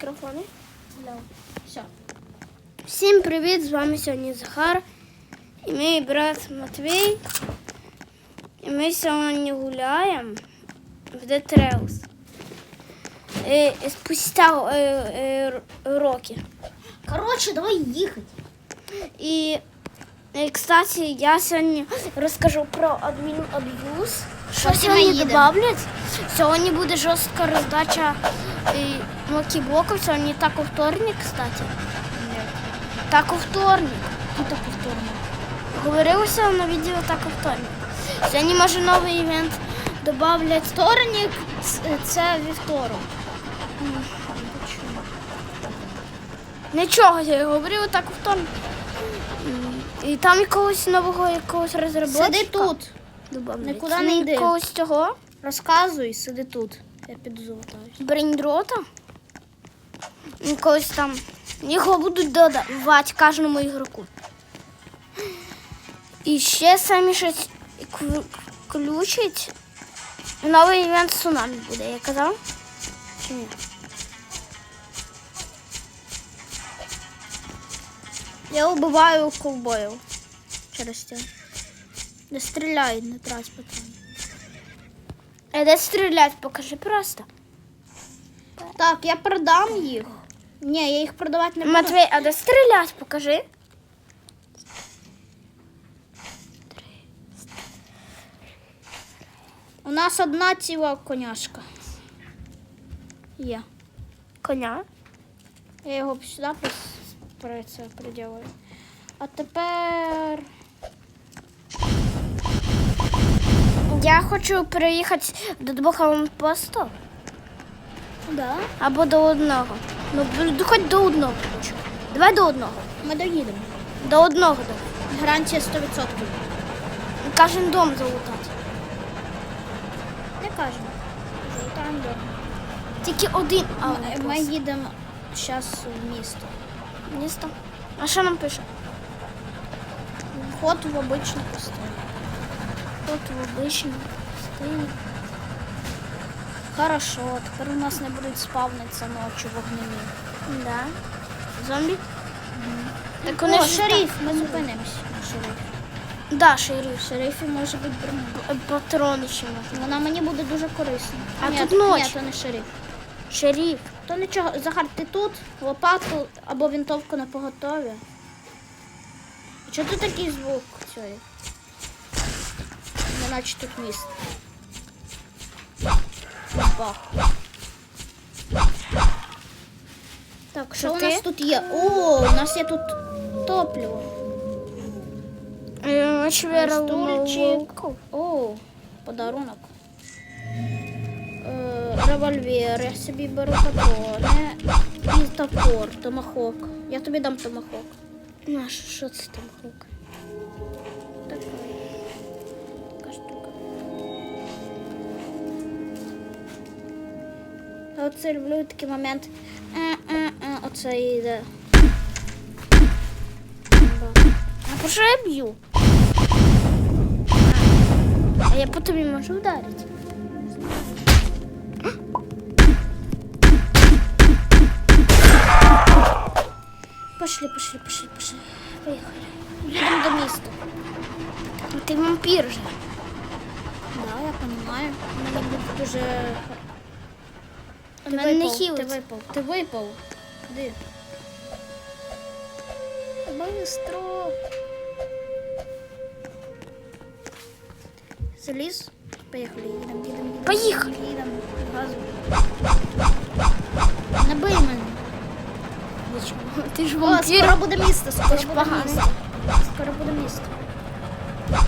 мікрофони. Все. Всім привіт! З вами сьогодні Захар і мій брат Матвій. І ми сьогодні гуляємо в і спустя е, е, роки. Короче, давай їхати. І, і, кстати, я сьогодні розкажу про адмін аб'юз. Що сьогодні їдемо. додаблять? Сьогодні буде жорстка роздача і, блоків. Сьогодні так у вторник, кстати. Так у вторник. Ну так повторно. Говорилося на відео так у вторник. Сьогодні може новий івент добавлять. Вторник це вівторок. Нічого, я говорив так у вторник. І там якогось нового якогось розробника. Сиди тут. добавлять. Нікуди не йди. Якогось цього. Розказуй, сиди тут. Я піду залутаюсь. брейндрота. Якогось там. Його будуть додавати кожному ігроку. І ще самі щось включить. Новий івент цунамі буде, я казав? Чи ні? Я убиваю ковбоїв через це. Не стріляй, не трать патрони. А де стріляти, покажи просто. Так, я продам їх. Ні, я їх продавати не буду. Матвей, а де стріляти, покажи. У нас одна ціла коняшка. Є. Коня. Я його сюди при, при приділаю. А тепер. Я хочу переїхати до двох аванпостів. Да. Або до одного. Ну, хоч до одного. Давай до одного. Ми доїдемо. До одного давай. Гарантія 100%. Кожен дом залутати. Не кажемо. Залутаємо до. Тільки один Ми, ми їдемо зараз в місто. Місто. А що нам пише? Вход в обичну пустиню. Тут в обичному стилі. Хорошо, тепер у нас не будуть спавнитися ночі вогневі. Да. Зомбі? Так О, вони ж шериф, ми зупинимось шериф. Да, шериф. Шерифі може бути. П- Патрони ще можна. Вона мені буде дуже корисна. А ні, тут ні, ночі. то не шериф. Шериф. То нічого, Захар, ти тут лопату або винтовку на поготові. Чого тут такий звук цієї? Неначе тут міст. Бах. Так, що у нас тут є? О, у нас є тут топливо. Е, Стульчик. О, подарунок. Е, револьвер, я собі беру патрони і топор, томахок. Я тобі дам томахок. Наш, що це там оце люблю такий момент. Е-е-е, Оце йде. А що я б'ю? А я по тобі можу вдарити. Пошли, пошли, пошли, пошли. Поїхали. Їдемо до міста. Ти вампір же. Да, я понимаю. Мені буде дуже. У мене не випав, ти випав. Ти випав. Куди? Быстро. Заліз. Поїхали, їдемо, їдемо, їдемо. Поїхали. Їдемо. Газу. Не бий мене. Ти ж О, скоро буде місто, скоро ж буде поганий. місто. Скоро буде місто.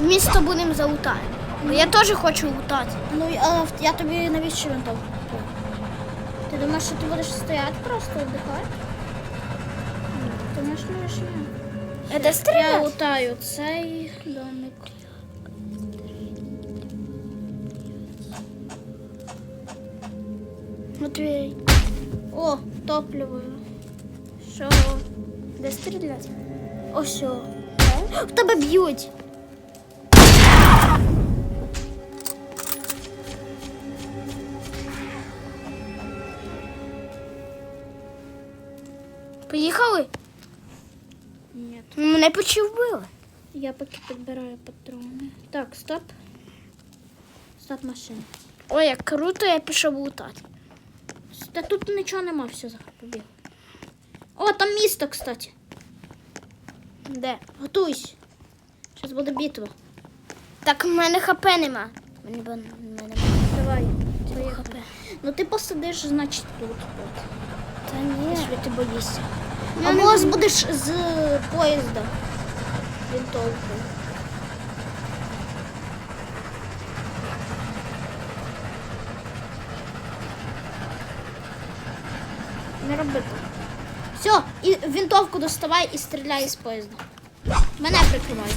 В місто будемо залутати. Бо я теж хочу лутати. Ну, а я тобі навіщо винтовку? купив? Ти думаєш, що ти будеш стояти просто віддихати? Думаєш, ну ж ні. А де Я стріляти? лутаю цей домик. Матвій. О, топливо. Що? Де стріляти? Ось. о. В тебе б'ють. Поїхали? Ні. Мене почти вбили. Я поки підбираю патрони. Так, стоп. Стоп машина. Ой, як круто, я пішов лутати. Та тут нічого нема, все побіг. О, там місто, кстати. Де? Готуйся. Зараз буде битва. Так в мене хп нема. Мені в мене Давай. Твоє хп. Ну ти посидиш, значить, тут. Та ні. Якщо ти боїшся. Ну, Або не- будеш з поїзда. Вінтовкою. Не роби так. Все, і вінтовку доставай і стріляй з поїзда. Мене прикривай.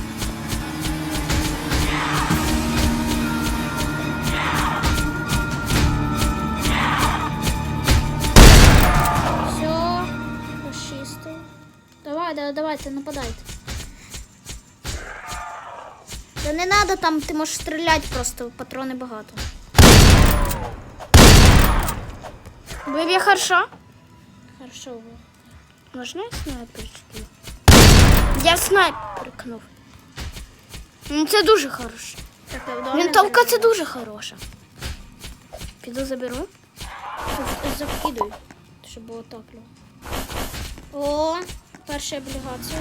Да, давайте, нападайте. Та не треба там, ти можеш стріляти просто, патрони багато. Виб'є хорошо? Хорошо. ви. Можна я снайперський? Я снайперкнув. Ну, Це дуже хороше. Я не це дуже хороша. Піду заберу. З- Закидуй, щоб було топливо. О, перша облігація.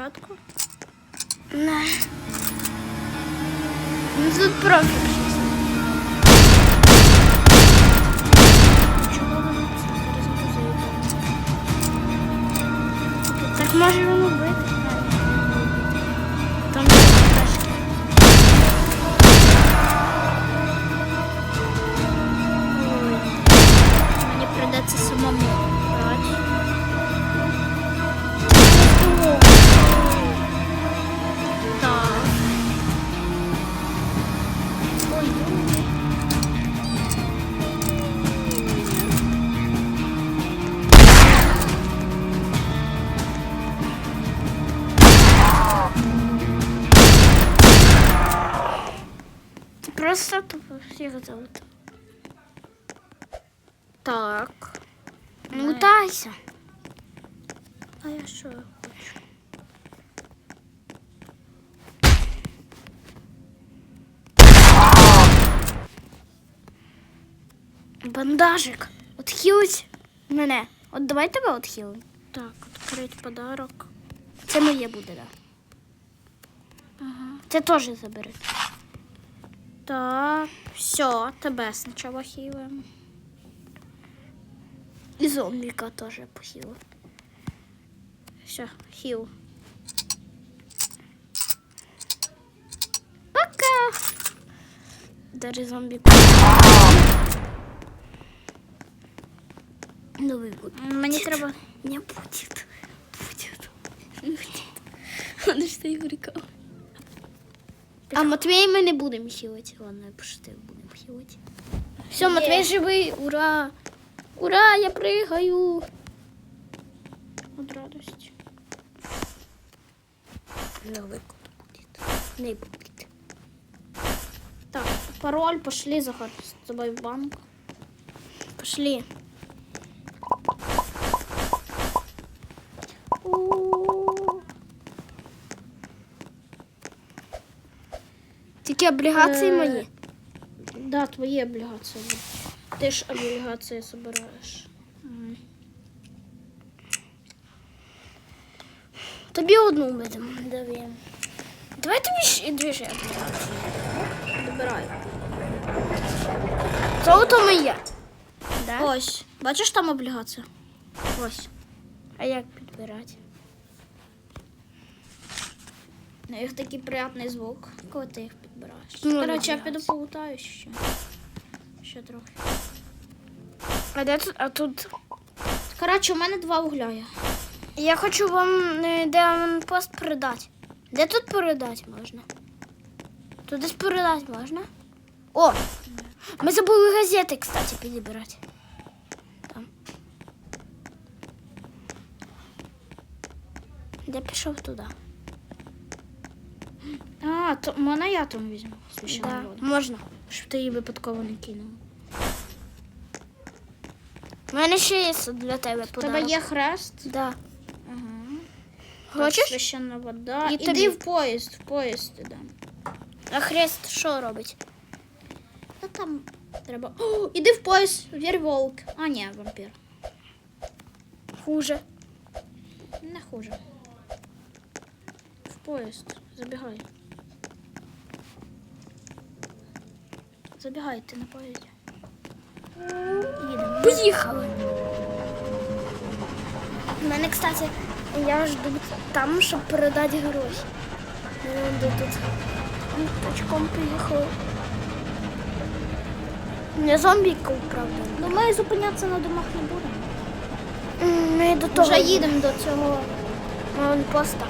Перезарядку. Не. Ну тут профік щось. Чого воно? Так може воно бити. Просто тупо всіх зовут. Так. Ну, Лутайся. А я що я хочу? Бандажик. Отхилить мене. От давай тебе отхилим. Так, відкрити подарок. Це моє буде, да. Ага. Це теж забери. Так, все, тебе спочатку хілимо. І зомбіка теж похилив. Все, хіл. Пока. Дари зомбіку. Новий год. Мені треба. Не будет. Будет. Будет. Он что прикол. А Матвей мы не будем хилить. Ладно, я пошутил, будем хилить. Все, Є. Матвей живий, ура! Ура, я прыгаю. От радості. Новый год будет. Не будет. Так, пароль, пошли, Захар, з тобою в банк. Пошли. У. Тільки облігації Е, мої. Да, твої облігації. Ти ж облігації збираєш. Тобі одну будемо. Давай. Давай тобі ще дві ж облігації. Добирай. Золото моє. Да? Ось. Бачиш там облігація? Ось. А як підбирати? У них такий приятний звук, коли ти їх підбираєш. Ну, Коротше, я піду полутаю ще. Ще трохи. А де тут? А тут. Коротше, у мене два угля є. Я хочу вам е, де пост передати. Де тут передати можна? Тут десь передати можна? О! Ми забули газети, кстати, підібрати. Там. Де пішов туди? А, то можна я там візьму священну Да, воду. можна. Щоб ти її випадково не кинула. У мене ще є для тебе У подарок. тебе є хрест? Да. Ага. Хочеш? Священна вода. І Іди тобі. в поїзд, в поїзд іде. А хрест що робить? Та там треба. О, іди в поїзд, вірволк. А, ні, вампір. Хуже. Не хуже. В поїзд. Забігай. Забігай, ти на поїзді. Їдемо. Поїхали. У мене, кстати, я жду там, щоб передати гроші. Ми тут пачком поїхали. Не зомбійка, правда. Ну ми зупинятися на домах не будемо. Ми до того Вже їдемо до цього. поста.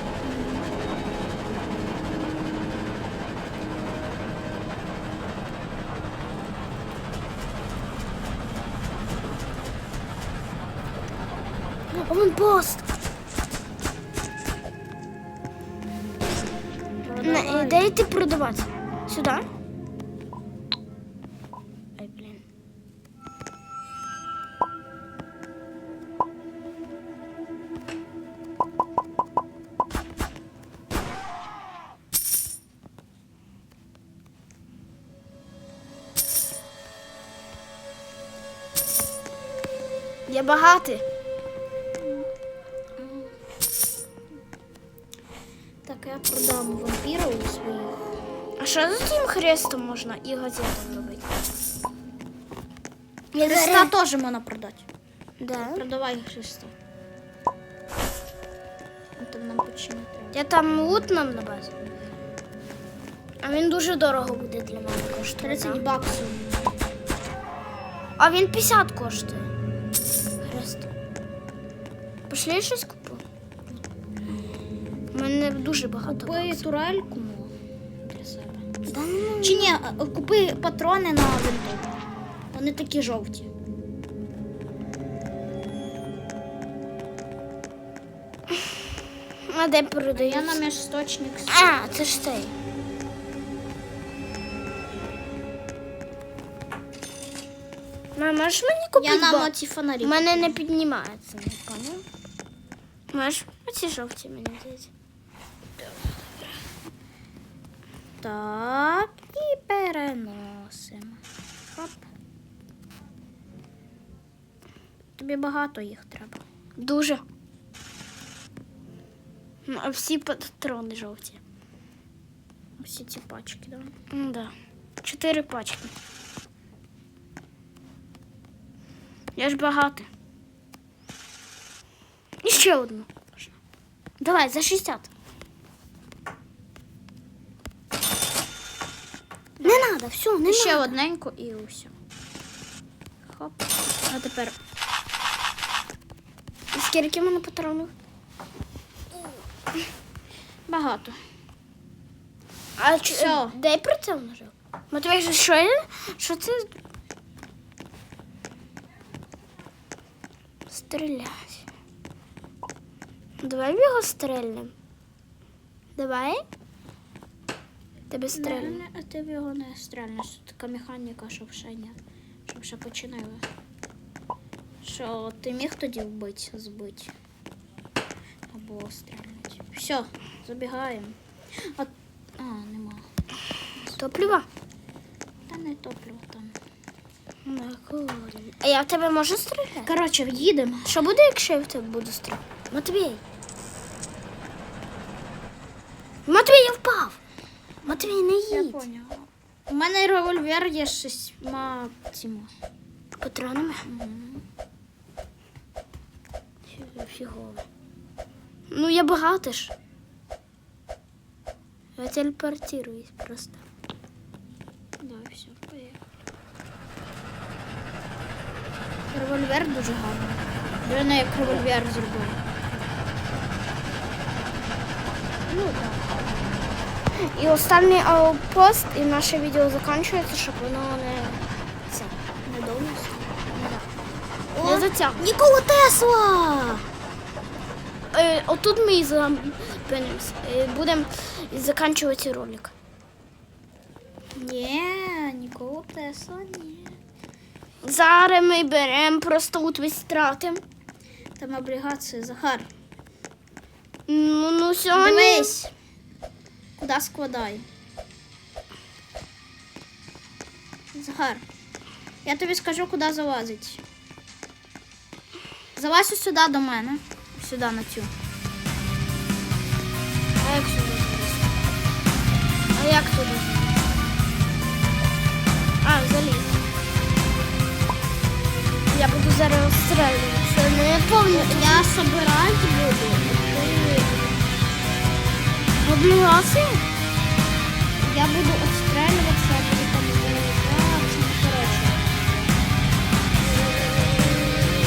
А вон пост. Не, Де йти продавати? Сюди? Ай, блін. Я багатий. Хрестом можна і газетом робити? Христа теж можна продати. Да. Продавай Христа. Там нам треба. Я там лут нам на базі. А він дуже дорого буде для мене коштує. 30 да? баксів. А він 50 коштує. Хрест. Пошли щось купу. У мене дуже багато. Купи турельку Чи ні, купи патрони на винтовку. Вони такі жовті. А де продаю? Я на міжсточник. А, це ж цей. Мама, можеш мені купити? Я на моці фонарі. У мене не піднімається, поняв? Можеш? Оці жовті мені здається. Так, переносимо. Хоп. Тобі багато їх треба. Дуже. Ну, а всі патрони жовті. Всі ці пачки, да? Ну, да. Чотири пачки. Я ж багатий. І ще одну. Давай, за 60. Треба, все, не Ще надо. одненько і усе. Хоп. А тепер Скільки в мене патронів? багато. А. Всьо. дай прицел нажав. Матвій, що- що, що це? Стрілять. Давай в його стрельнем. Давай. Тебе стрельнем. Не, а ти в його не стрельнеш. Така механіка, щоб ще ні. Щоб ще починали. Що ти міг тоді вбити, збити? Або стрельнути. Все, забігаємо. А, а нема. Топлива? Та не топливо там. А я в тебе можу стріляти? Коротше, їдемо. Що буде, якщо я в тебе буду стріляти? Матвій, я впав. Матвій, не Я їдь. поняла. У мене револьвер є з шістьма цими. Патронами. Мгм. фігово. Ну, я багатий ж. Я телепортируюсь просто. Да, все, поїхали. Револьвер дуже гарний. Не як револьвер зробив. Ну, так. І останній аутпост, і наше відео закінчується, щоб воно не це. Не довго. Не затягне. Нікола Тесла! Е, отут ми і зупинимося. Е, будемо закінчувати ролик. Ні, Нікола Тесла, ні. Зараз ми беремо, просто от весь тратимо. Там облігації, Захар. Ну, ну сьогодні. Дивись. Куди складай? Захар. Я тобі скажу, куди залазить. Залазь ось сюди до мене. Сюди на цю. А як сюди залізти? А як туди? А, заліз. Я буду зараз розстрілюватися. Ну, я пам'ятаю. Я собирать буду. Облігації? Я буду отстрелюватися, я буду там. Ну, коротше.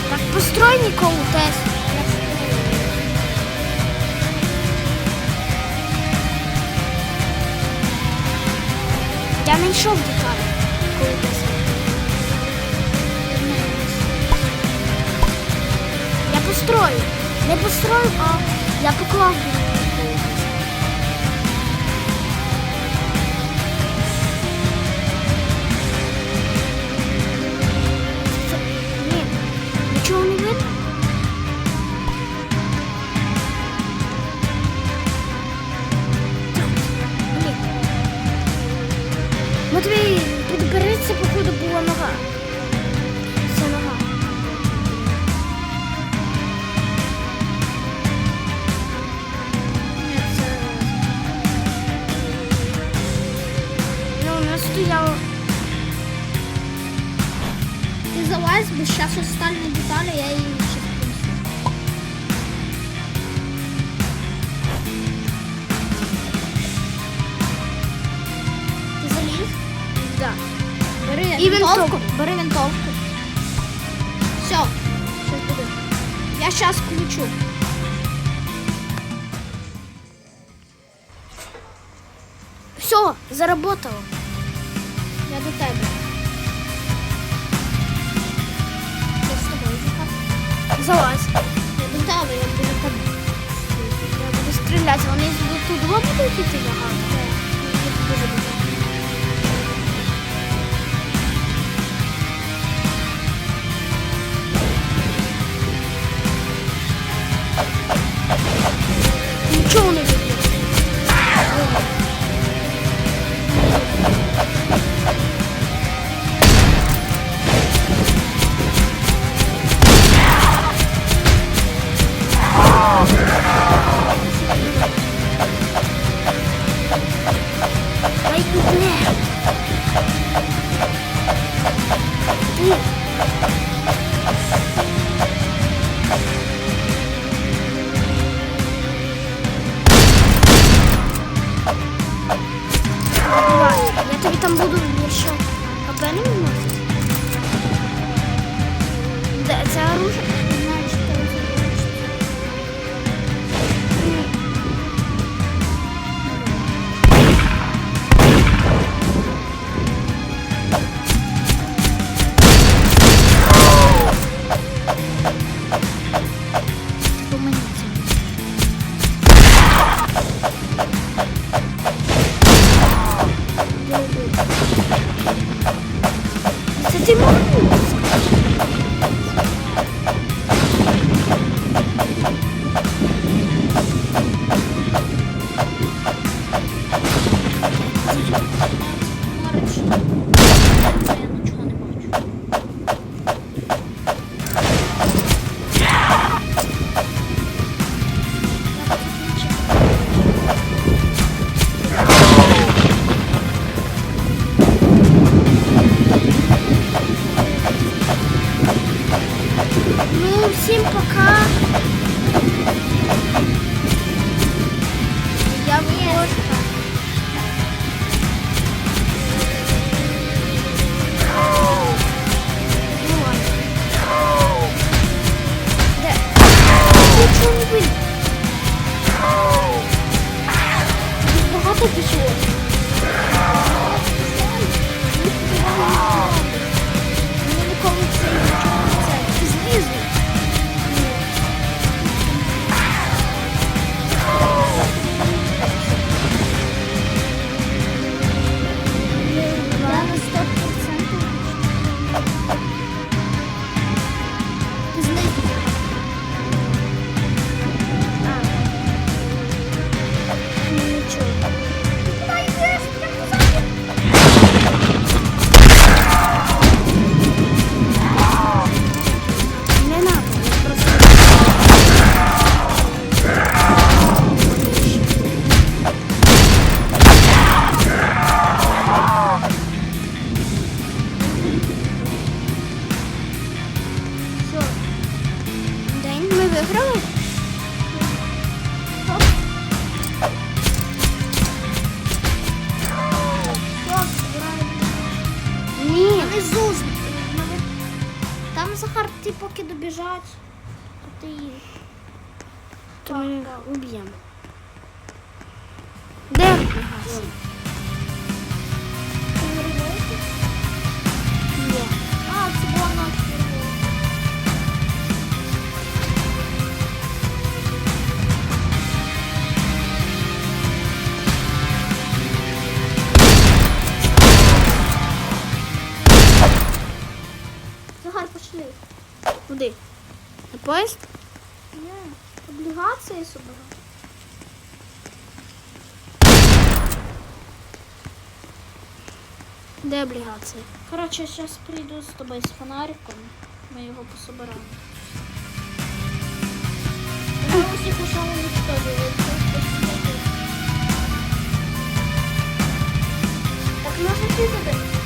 Так построй Ніколу Теслу. Я не йшов деталі. Ніколу Теслу. Я построю. Не построю, а я поклав І винтовку. Бери винтовку. Все, щас буде. Я зараз включу. Все, заработало. Я до тебе. Я з тобою Захар. Залазь. Я до тебе, я біля тебе. Я буду стріляти. Вони тут два будуть іти ногами. Я дуже поки добіжать, то ти їх. То ми їх уб'ємо. Де облігації? Поїзд? Ні, облігації собирати. Де облігації? Коротше, зараз прийду з тобою з фонариком. Ми його пособираємо. Ми усіх уже уничтожили. Так може ти туди?